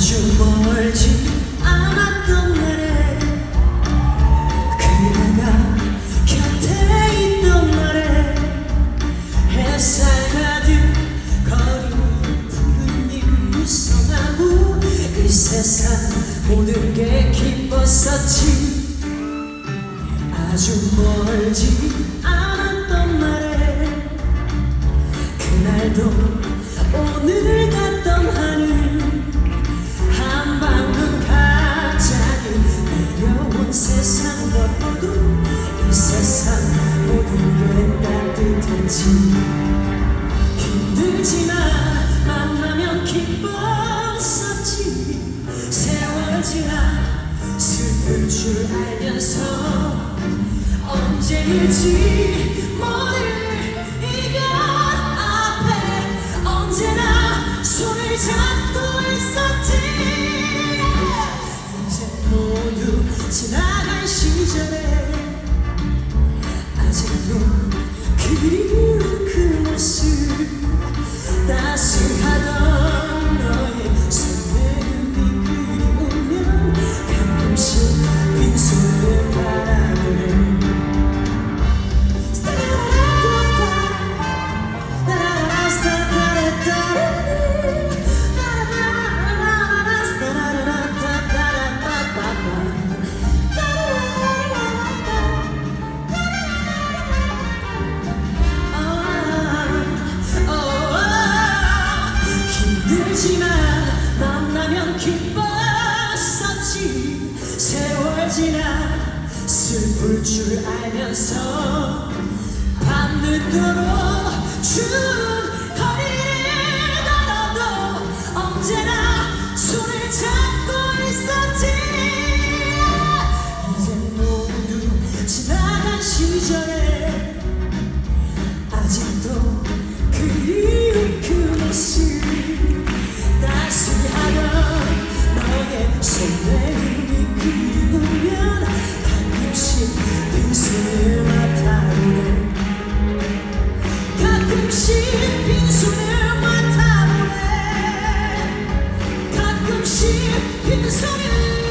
아주 멀지 않았던 날에 그대가 곁에 있던 날에 햇살 가득 거리는 푸른 잎무성하고 이 세상 모든 게 기뻤었지. 아주 멀지 않았던 날에 그날도 모든 게 따뜻했지 힘들지만 만나면 기뻤었지 세월 지나 슬플 줄 알면서 언제일지 모를 이별 앞에 언제나 손을 잡고 있었지 이제 모두 지나간 시절에 아직도 그리 기뻤었지 세월 지나 슬플 줄 알면서 밤늦도록 빈소리를